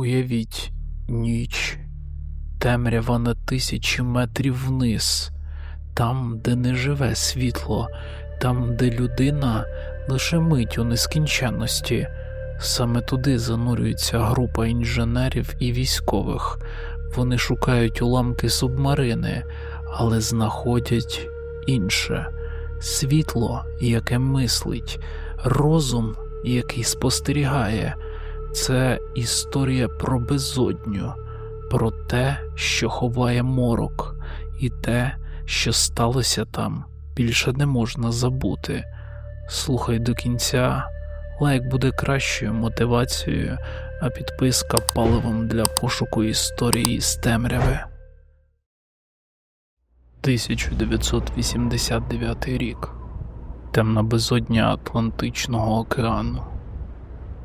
Уявіть ніч, темрява на тисячі метрів вниз, там, де не живе світло, там, де людина лише мить у нескінченності. Саме туди занурюється група інженерів і військових. Вони шукають уламки субмарини, але знаходять інше світло, яке мислить, розум, який спостерігає. Це історія про безодню, про те, що ховає морок, і те, що сталося там, більше не можна забути. Слухай до кінця, лайк буде кращою мотивацією, а підписка паливом для пошуку історії з темряви. 1989 рік. Темна безодня Атлантичного океану.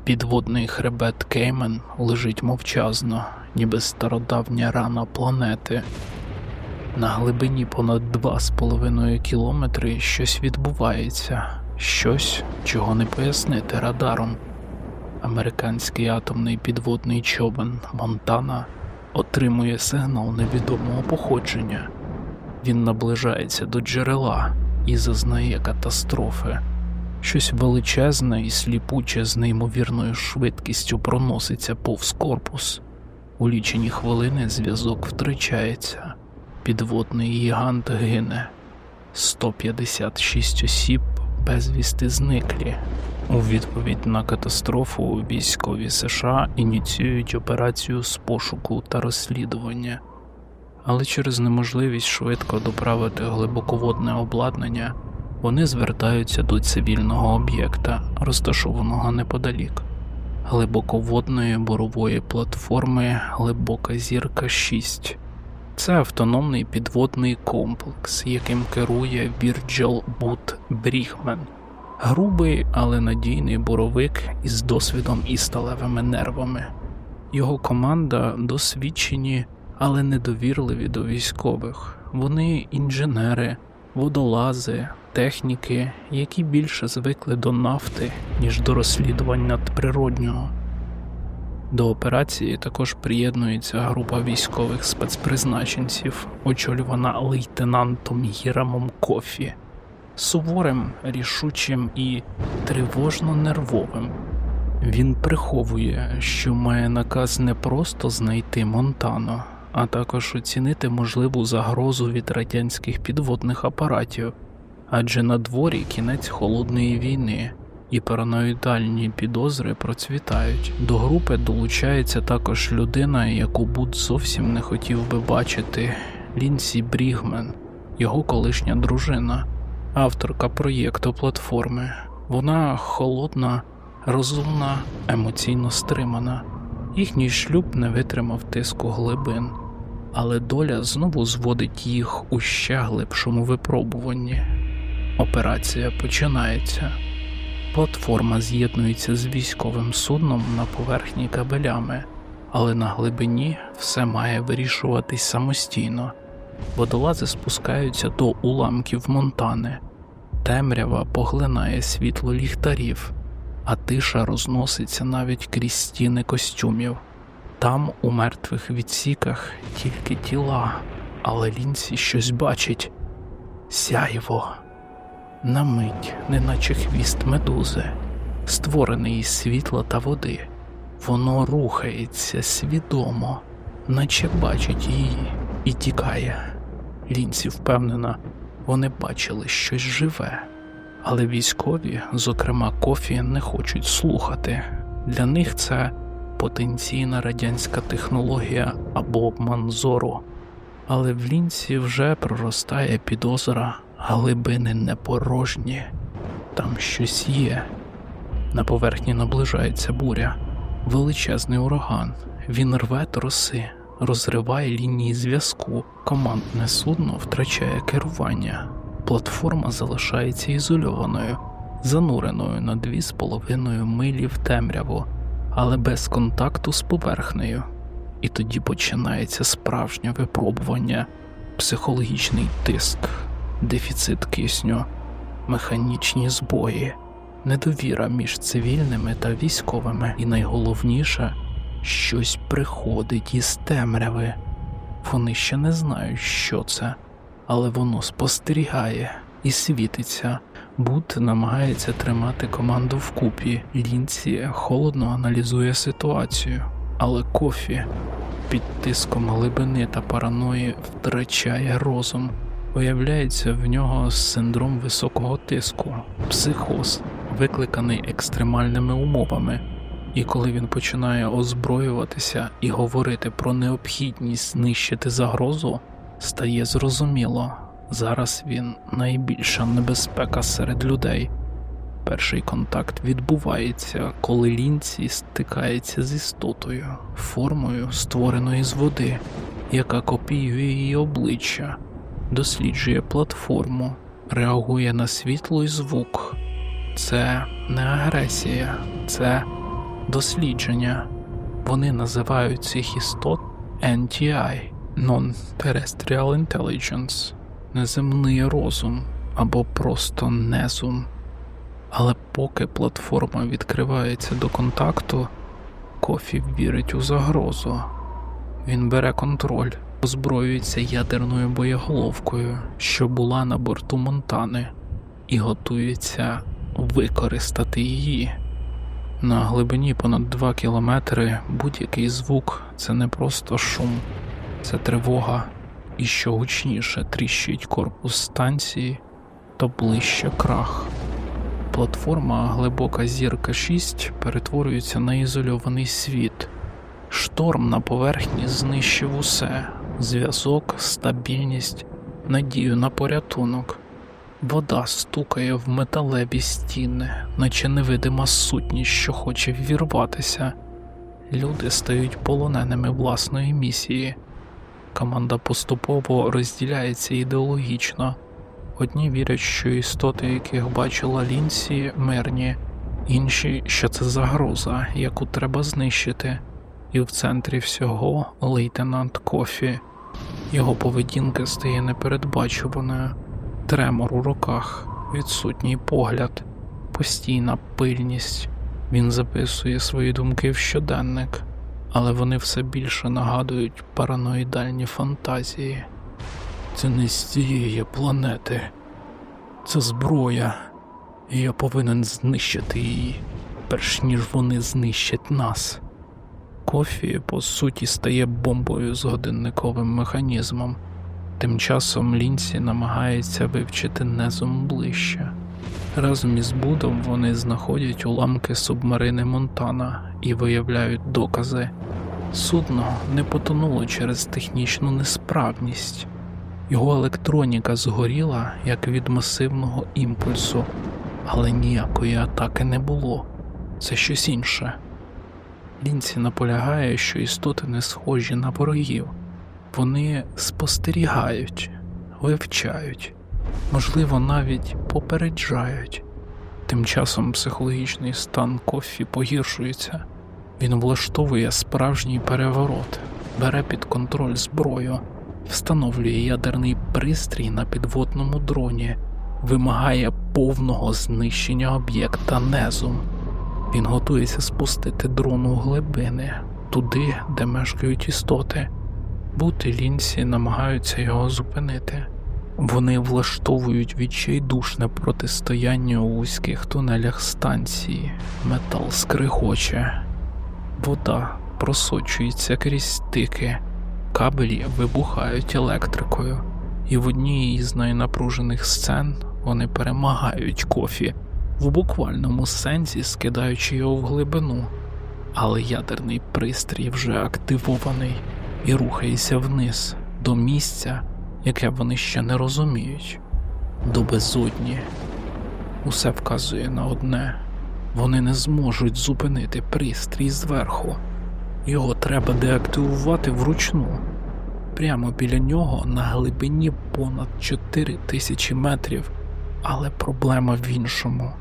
Підводний хребет Кеймен лежить мовчазно, ніби стародавня рана планети. На глибині понад 2,5 кілометри щось відбувається, щось, чого не пояснити радаром. Американський атомний підводний човен Монтана отримує сигнал невідомого походження. Він наближається до джерела і зазнає катастрофи. Щось величезне і сліпуче з неймовірною швидкістю проноситься повз корпус. У лічені хвилини зв'язок втрачається, підводний гігант гине. 156 осіб безвісти зниклі. У відповідь на катастрофу військові США ініціюють операцію з пошуку та розслідування, але через неможливість швидко доправити глибоководне обладнання вони звертаються до цивільного об'єкта, розташованого неподалік, глибоководної бурової платформи Глибока зірка 6. Це автономний підводний комплекс, яким керує Вірджил Бут Брігмен, грубий, але надійний буровик із досвідом і сталевими нервами. Його команда досвідчені, але недовірливі до військових. Вони інженери, водолази, техніки, які більше звикли до нафти, ніж до розслідувань надприроднього. До операції також приєднується група військових спецпризначенців, очолювана лейтенантом Гірамом Кофі, суворим, рішучим і тривожно нервовим. Він приховує, що має наказ не просто знайти Монтано, а також оцінити можливу загрозу від радянських підводних апаратів, адже на дворі кінець холодної війни і параноїдальні підозри процвітають. До групи долучається також людина, яку Буд зовсім не хотів би бачити Лінсі Брігмен, його колишня дружина, авторка проєкту платформи. Вона холодна, розумна, емоційно стримана. Їхній шлюб не витримав тиску глибин, але доля знову зводить їх у ще глибшому випробуванні. Операція починається. Платформа з'єднується з військовим судном на поверхні кабелями, але на глибині все має вирішуватись самостійно. Водолази спускаються до уламків Монтани, темрява поглинає світло ліхтарів, а тиша розноситься навіть крізь стіни костюмів. Там, у мертвих відсіках, тільки тіла, але лінці щось бачить сяйво на мить, неначе хвіст медузи, створений із світла та води. Воно рухається свідомо, наче бачить її і тікає. Лінці впевнена, вони бачили щось живе, але військові, зокрема кофі, не хочуть слухати. Для них це потенційна радянська технологія або обман зору. Але в лінці вже проростає підозра глибини не порожні, там щось є. На поверхні наближається буря, величезний ураган. Він рве троси, розриває лінії зв'язку, командне судно втрачає керування, платформа залишається ізольованою, зануреною на дві з половиною милі в темряву, але без контакту з поверхнею. І тоді починається справжнє випробування, психологічний тиск, дефіцит кисню, механічні збої, недовіра між цивільними та військовими, і найголовніше щось приходить із темряви. Вони ще не знають, що це, але воно спостерігає і світиться. Бут намагається тримати команду вкупі. Лінці холодно аналізує ситуацію, але кофі під тиском глибини та параної втрачає розум. Виявляється, в нього синдром високого тиску, психоз, викликаний екстремальними умовами. І коли він починає озброюватися і говорити про необхідність знищити загрозу, стає зрозуміло, зараз він найбільша небезпека серед людей. Перший контакт відбувається, коли лінці стикається з істотою, формою, створеною з води, яка копіює її обличчя, досліджує платформу, реагує на світло і звук. Це не агресія, це дослідження. Вони називають цих істот NTI Non-Terrestrial Intelligence, неземний розум або просто незум. Але поки платформа відкривається до контакту, Кофі вірить у загрозу. Він бере контроль, озброюється ядерною боєголовкою, що була на борту Монтани, і готується використати її. На глибині понад 2 кілометри будь-який звук це не просто шум, це тривога, і що гучніше тріщить корпус станції, то ближче крах. Платформа Глибока зірка 6 перетворюється на ізольований світ. Шторм на поверхні знищив усе: зв'язок, стабільність, надію на порятунок. Вода стукає в металеві стіни, наче невидима сутність, що хоче ввірватися. Люди стають полоненими власної місії. Команда поступово розділяється ідеологічно. Одні вірять, що істоти, яких бачила Лінсі, мирні, інші, що це загроза, яку треба знищити, і в центрі всього лейтенант Кофі. Його поведінка стає непередбачуваною, тремор у руках, відсутній погляд, постійна пильність. Він записує свої думки в щоденник, але вони все більше нагадують параноїдальні фантазії. Це не з цієї планети. Це зброя, і я повинен знищити її, перш ніж вони знищать нас. Кофі, по суті, стає бомбою з годинниковим механізмом. Тим часом Лінсі намагається вивчити незум ближче. Разом із Будом вони знаходять уламки субмарини Монтана і виявляють докази. Судно не потонуло через технічну несправність. Його електроніка згоріла як від масивного імпульсу, але ніякої атаки не було. Це щось інше. Лінці наполягає, що істоти не схожі на ворогів. Вони спостерігають, вивчають, можливо, навіть попереджають. Тим часом психологічний стан кофі погіршується. Він влаштовує справжній переворот, бере під контроль зброю встановлює ядерний пристрій на підводному дроні, вимагає повного знищення об'єкта Незум. Він готується спустити дрон у глибини, туди, де мешкають істоти. Бути лінсі намагаються його зупинити. Вони влаштовують відчайдушне протистояння у вузьких тунелях станції, метал скригоче, вода просочується крізь стики, Кабелі вибухають електрикою, і в одній із найнапружених сцен вони перемагають кофі, в буквальному сенсі скидаючи його в глибину, але ядерний пристрій вже активований і рухається вниз до місця, яке вони ще не розуміють, до безодні. Усе вказує на одне вони не зможуть зупинити пристрій зверху. Його треба деактивувати вручну. Прямо біля нього на глибині понад 4 тисячі метрів, але проблема в іншому.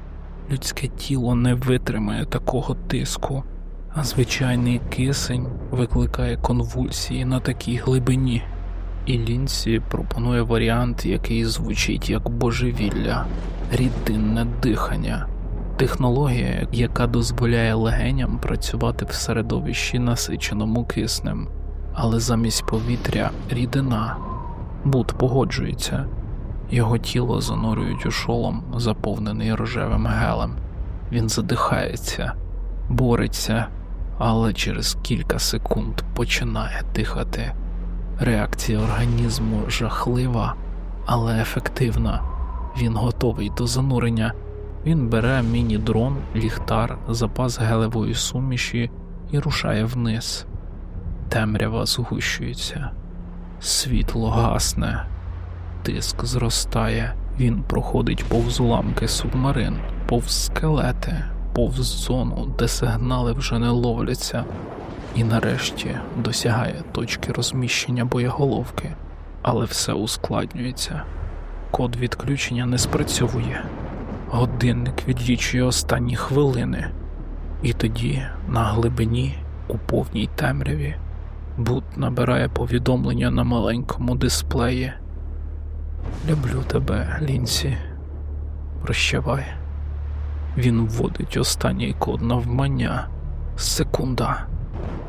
Людське тіло не витримає такого тиску, а звичайний кисень викликає конвульсії на такій глибині. І Лінсі пропонує варіант, який звучить як божевілля, рідинне дихання. технологія, яка дозволяє легеням працювати в середовищі, насиченому киснем, але замість повітря рідина. Бут погоджується, його тіло занурюють у шолом, заповнений рожевим гелем. Він задихається, бореться, але через кілька секунд починає дихати. Реакція організму жахлива, але ефективна. Він готовий до занурення. Він бере міні-дрон, ліхтар, запас гелевої суміші і рушає вниз. Темрява згущується, світло гасне, тиск зростає. Він проходить повз уламки субмарин, повз скелети, повз зону, де сигнали вже не ловляться, і нарешті досягає точки розміщення боєголовки, але все ускладнюється. Код відключення не спрацьовує. Годинник відлічує останні хвилини, і тоді, на глибині, у повній темряві, Бут набирає повідомлення на маленькому дисплеї. Люблю тебе, Лінсі. Прощавай. Він вводить останній код навмання. Секунда.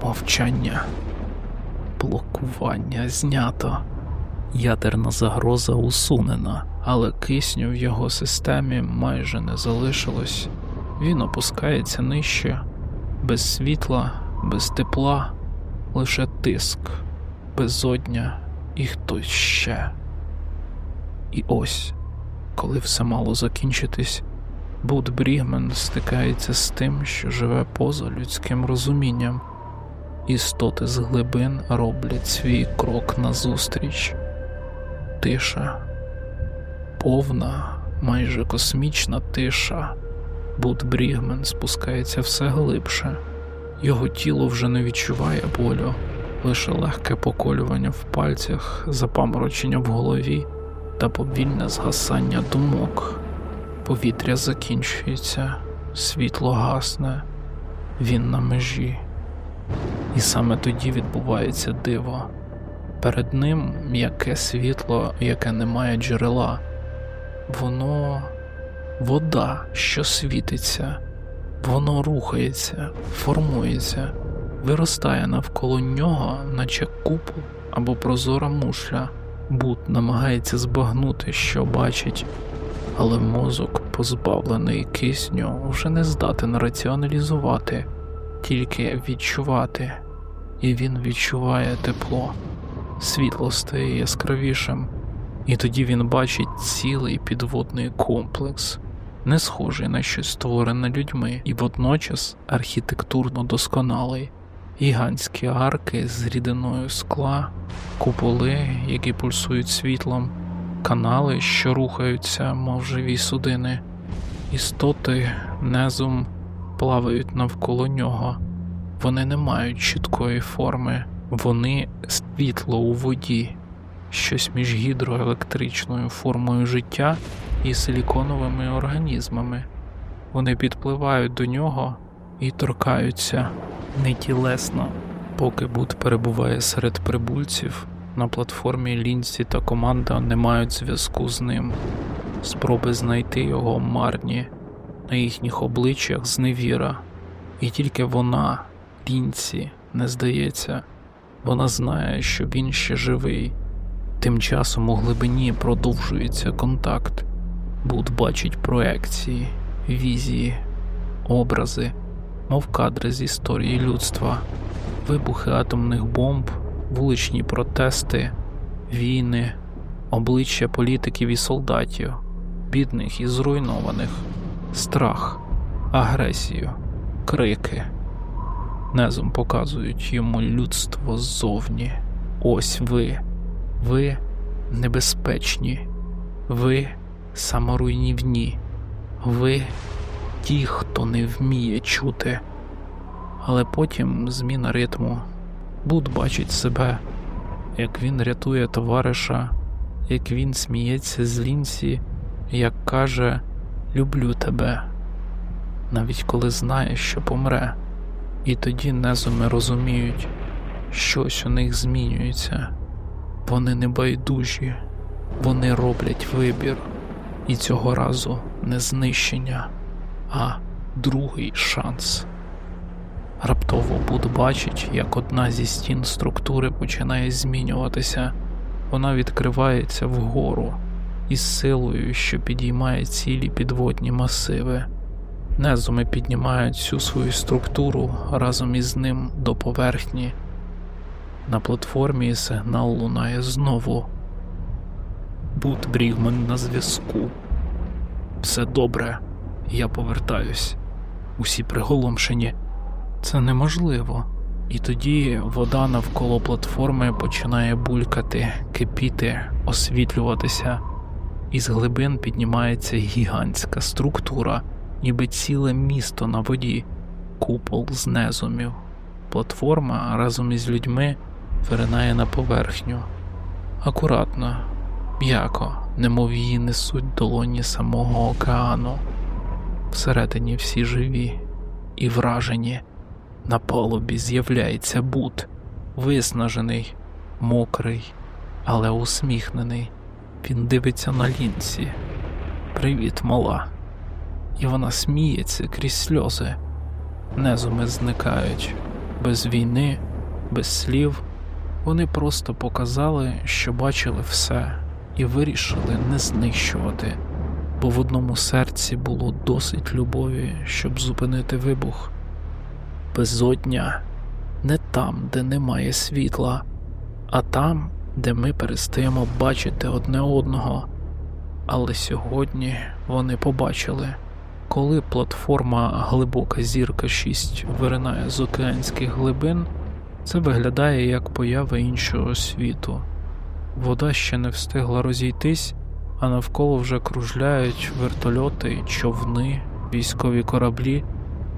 Мовчання. Блокування знято. Ядерна загроза усунена, але кисню в його системі майже не залишилось. Він опускається нижче, без світла, без тепла, лише тиск, безодня і хтось ще. І ось, коли все мало закінчитись, Буд Брігмен стикається з тим, що живе поза людським розумінням. Істоти з глибин роблять свій крок назустріч. Тиша, повна, майже космічна тиша. Буд Брігмен спускається все глибше, його тіло вже не відчуває болю, лише легке поколювання в пальцях, запаморочення в голові та повільне згасання думок. Повітря закінчується, світло гасне, він на межі. І саме тоді відбувається диво. Перед ним м'яке світло, яке не має джерела, воно вода, що світиться, воно рухається, формується, виростає навколо нього, наче купол або прозора мушля. Бут намагається збагнути, що бачить, але мозок, позбавлений кисню, вже не здатен раціоналізувати, тільки відчувати, і він відчуває тепло, світло стає яскравішим, і тоді він бачить цілий підводний комплекс, не схожий на щось створене людьми, і водночас архітектурно досконалий гігантські арки з рідиною скла, куполи, які пульсують світлом, канали, що рухаються, мов живі судини, істоти незум плавають навколо нього. Вони не мають чіткої форми, вони світло у воді, щось між гідроелектричною формою життя і силіконовими організмами. Вони підпливають до нього і торкаються нетілесно, поки Бут перебуває серед прибульців. На платформі Лінсі та команда не мають зв'язку з ним. Спроби знайти його марні, на їхніх обличчях зневіра, і тільки вона, Лінсі, не здається, вона знає, що він ще живий. Тим часом у глибині продовжується контакт. Буд бачить проекції, візії, образи, мов кадри з історії людства, вибухи атомних бомб, вуличні протести, війни, обличчя політиків і солдатів, бідних і зруйнованих, страх, агресію, крики. Незом показують йому людство ззовні. Ось ви, ви небезпечні, ви саморуйнівні, ви ті, хто не вміє чути. Але потім зміна ритму. Буд бачить себе, як він рятує товариша, як він сміється з лінці, як каже Люблю тебе, навіть коли знає, що помре. І тоді незуми розуміють, щось у них змінюється, вони не байдужі, вони роблять вибір, і цього разу не знищення, а другий шанс. Раптово Буд бачить, як одна зі стін структури починає змінюватися, вона відкривається вгору із силою, що підіймає цілі підводні масиви. Незуми піднімають всю свою структуру разом із ним до поверхні. На платформі сигнал лунає знову. Бут Брігман на зв'язку. Все добре, я повертаюсь. Усі приголомшені. Це неможливо. І тоді вода навколо платформи починає булькати, кипіти, освітлюватися. Із глибин піднімається гігантська структура, ніби ціле місто на воді, купол з незумів. Платформа разом із людьми виринає на поверхню. Акуратно, м'яко, немов її несуть долоні самого океану. Всередині всі живі і вражені. На палубі з'являється бут, виснажений, мокрий, але усміхнений. Він дивиться на лінці. Привіт, мала. І вона сміється крізь сльози. Незуми зникають без війни, без слів. Вони просто показали, що бачили все, і вирішили не знищувати, бо в одному серці було досить любові, щоб зупинити вибух. Безодня не там, де немає світла, а там, де ми перестаємо бачити одне одного. Але сьогодні вони побачили, коли платформа Глибока зірка 6 виринає з океанських глибин, це виглядає як поява іншого світу. Вода ще не встигла розійтись, а навколо вже кружляють вертольоти, човни, військові кораблі.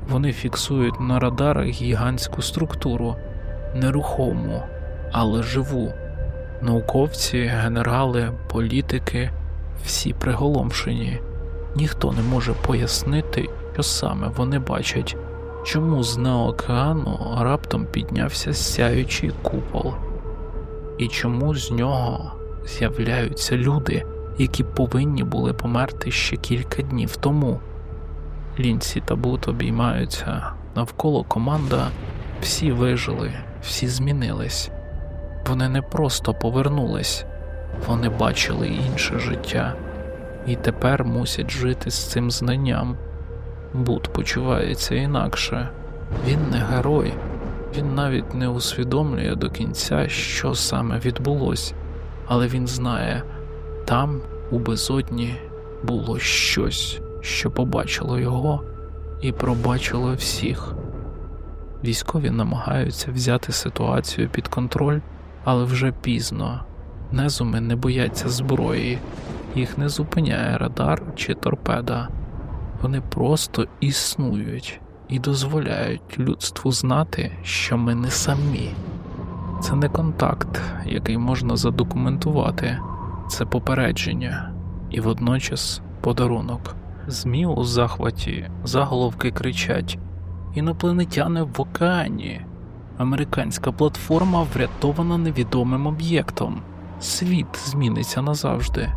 Вони фіксують на радарах гігантську структуру, нерухому, але живу. Науковці, генерали, політики всі приголомшені. Ніхто не може пояснити, що саме вони бачать, чому з дна океану раптом піднявся сяючий купол, і чому з нього з'являються люди, які повинні були померти ще кілька днів тому. Лінці та Бут обіймаються навколо команда, всі вижили, всі змінились. Вони не просто повернулись, вони бачили інше життя і тепер мусять жити з цим знанням. Бут почувається інакше. Він не герой, він навіть не усвідомлює до кінця, що саме відбулось, але він знає, там, у безодні, було щось, що побачило його і пробачило всіх. Військові намагаються взяти ситуацію під контроль, але вже пізно. Незуми не бояться зброї, їх не зупиняє радар чи торпеда. Вони просто існують і дозволяють людству знати, що ми не самі. Це не контакт, який можна задокументувати, це попередження і водночас подарунок. ЗМІ у захваті заголовки кричать: Інопланетяни в океані. Американська платформа врятована невідомим об'єктом. Світ зміниться назавжди.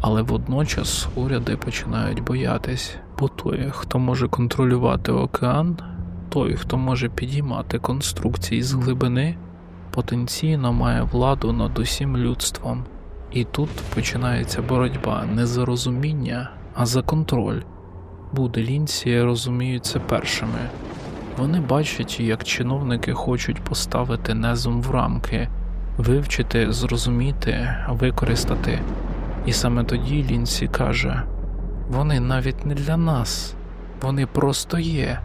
Але водночас уряди починають боятись, бо той, хто може контролювати океан, той, хто може підіймати конструкції з глибини, потенційно має владу над усім людством. І тут починається боротьба не за розуміння, а за контроль. Буде лінці розуміють першими. Вони бачать, як чиновники хочуть поставити незум в рамки, вивчити, зрозуміти, використати. І саме тоді Лінсі каже: вони навіть не для нас, вони просто є,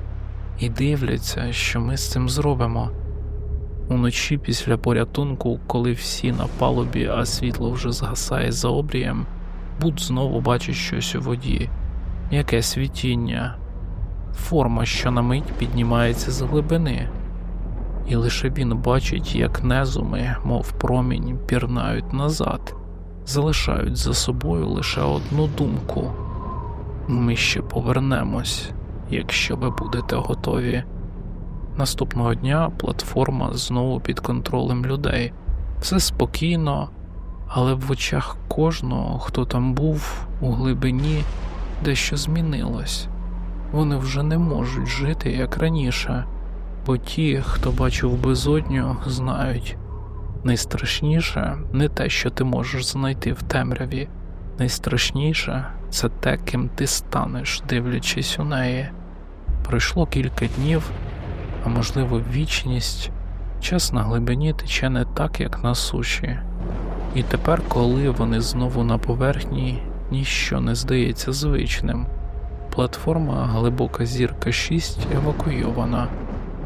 і дивляться, що ми з цим зробимо. Уночі після порятунку, коли всі на палубі, а світло вже згасає за обрієм, Буд знову бачить щось у воді, яке світіння, форма, що на мить піднімається з глибини, і лише він бачить, як незуми, мов промінь, пірнають назад, залишають за собою лише одну думку. Ми ще повернемось, якщо ви будете готові. Наступного дня платформа знову під контролем людей. Все спокійно, але в очах кожного, хто там був у глибині, дещо змінилось. вони вже не можуть жити як раніше, бо ті, хто бачив безодню, знають найстрашніше не те, що ти можеш знайти в темряві, найстрашніше це те, ким ти станеш, дивлячись у неї. Пройшло кілька днів, а можливо, вічність. Час на глибині тече не так, як на суші. І тепер, коли вони знову на поверхні, ніщо не здається звичним. Платформа Глибока зірка 6 евакуйована.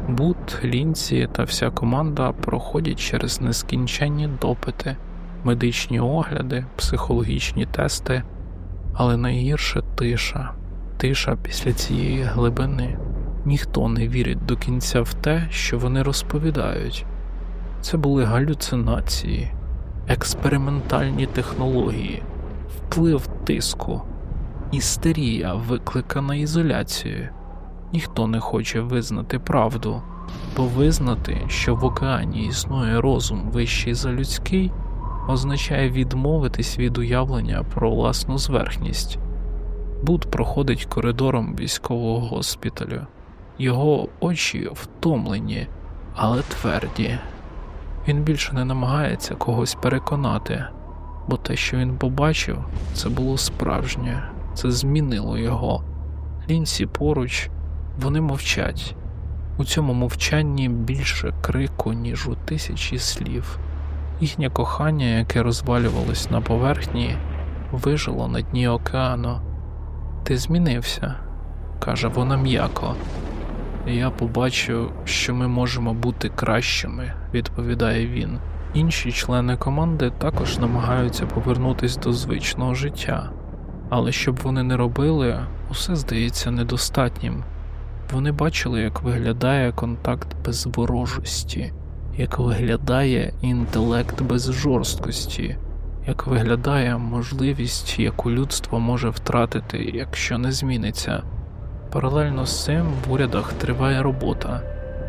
Бут, лінці та вся команда проходять через нескінченні допити, медичні огляди, психологічні тести, але найгірше тиша, тиша після цієї глибини. Ніхто не вірить до кінця в те, що вони розповідають. Це були галюцинації, експериментальні технології, вплив тиску, істерія, викликана ізоляцією. Ніхто не хоче визнати правду, бо визнати, що в океані існує розум вищий за людський, означає відмовитись від уявлення про власну зверхність. Буд проходить коридором військового госпіталю. Його очі втомлені, але тверді. Він більше не намагається когось переконати, бо те, що він побачив, це було справжнє, це змінило його. Лінсі поруч, вони мовчать. У цьому мовчанні більше крику, ніж у тисячі слів. Їхнє кохання, яке розвалювалось на поверхні, вижило на дні океану. Ти змінився, каже вона м'яко. Я побачив, що ми можемо бути кращими, відповідає він. Інші члени команди також намагаються повернутися до звичного життя, але щоб вони не робили, усе здається недостатнім. Вони бачили, як виглядає контакт без ворожості, як виглядає інтелект без жорсткості, як виглядає можливість, яку людство може втратити, якщо не зміниться. Паралельно з цим в урядах триває робота.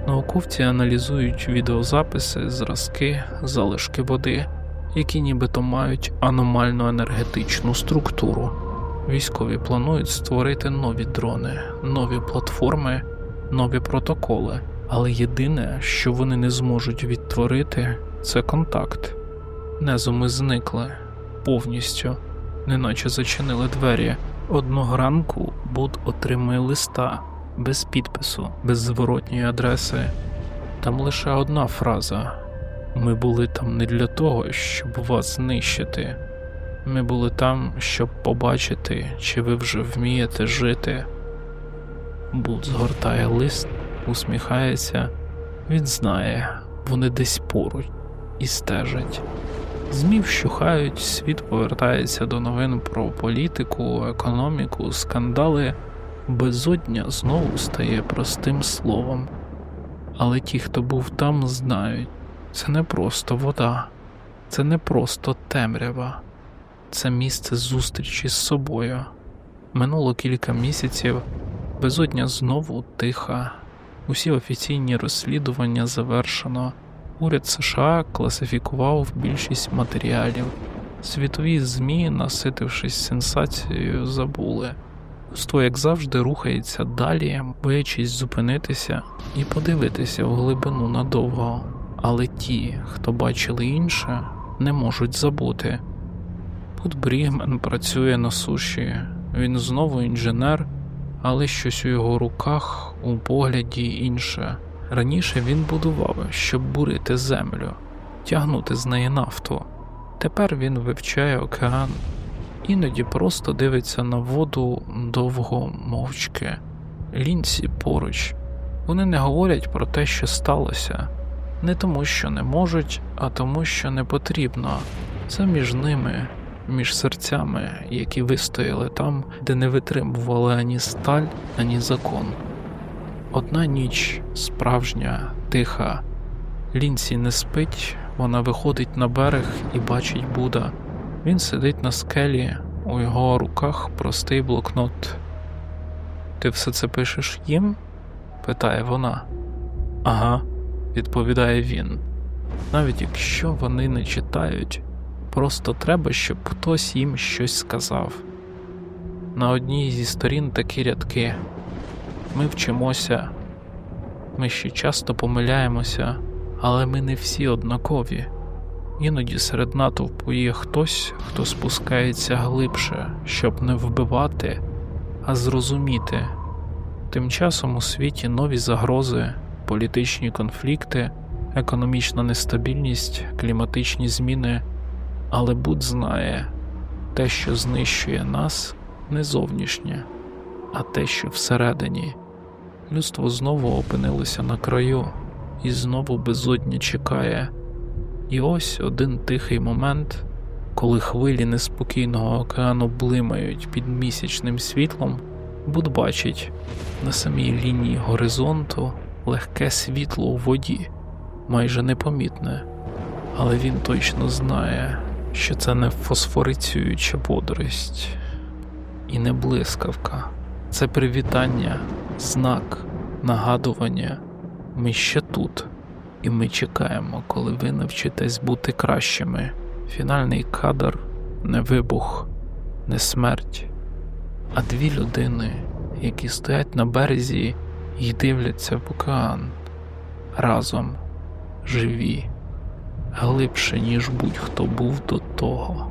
Науковці аналізують відеозаписи, зразки, залишки води, які нібито мають аномальну енергетичну структуру. Військові планують створити нові дрони, нові платформи, нові протоколи, але єдине, що вони не зможуть відтворити, це контакт. Незуми зникли повністю, неначе зачинили двері. Одного ранку Буд отримує листа без підпису, без зворотньої адреси. Там лише одна фраза: ми були там не для того, щоб вас знищити. Ми були там, щоб побачити, чи ви вже вмієте жити. Буд згортає лист, усміхається, він знає, вони десь поруч і стежать. ЗМІ вщухають, світ повертається до новин про політику, економіку, скандали. Безодня знову стає простим словом. Але ті, хто був там, знають, це не просто вода, це не просто темрява, це місце зустрічі з собою. Минуло кілька місяців, безодня знову тиха, усі офіційні розслідування завершено. Уряд США класифікував більшість матеріалів. Світові ЗМІ, наситившись сенсацією, забули. Людство, як завжди, рухається далі, боячись зупинитися і подивитися в глибину надовго. Але ті, хто бачили інше, не можуть забути. Тут Брігмен працює на суші, він знову інженер, але щось у його руках, у погляді інше. Раніше він будував, щоб бурити землю, тягнути з неї нафту. Тепер він вивчає океан, іноді просто дивиться на воду довго мовчки. Лінці поруч. Вони не говорять про те, що сталося, не тому, що не можуть, а тому, що не потрібно. Це між ними, між серцями, які вистояли там, де не витримували ані сталь, ані закон. Одна ніч справжня, тиха. Лінці не спить, вона виходить на берег і бачить Буда. Він сидить на скелі, у його руках простий блокнот. Ти все це пишеш їм? питає вона. Ага, відповідає він. Навіть якщо вони не читають, просто треба, щоб хтось їм щось сказав. На одній зі сторін такі рядки. Ми вчимося, ми ще часто помиляємося, але ми не всі однакові. Іноді серед натовпу є хтось, хто спускається глибше, щоб не вбивати, а зрозуміти. Тим часом у світі нові загрози, політичні конфлікти, економічна нестабільність, кліматичні зміни. Але будь знає, те, що знищує нас, не зовнішнє, а те, що всередині. Людство знову опинилося на краю, і знову безодня чекає. І ось один тихий момент, коли хвилі неспокійного океану блимають під місячним світлом, Буд бачить на самій лінії горизонту легке світло у воді, майже непомітне, але він точно знає, що це не фосфориціююча водорость і не блискавка, це привітання, знак, нагадування. Ми ще тут, і ми чекаємо, коли ви навчитесь бути кращими. Фінальний кадр не вибух, не смерть, а дві людини, які стоять на березі і дивляться в океан разом, живі, глибше, ніж будь-хто був до того.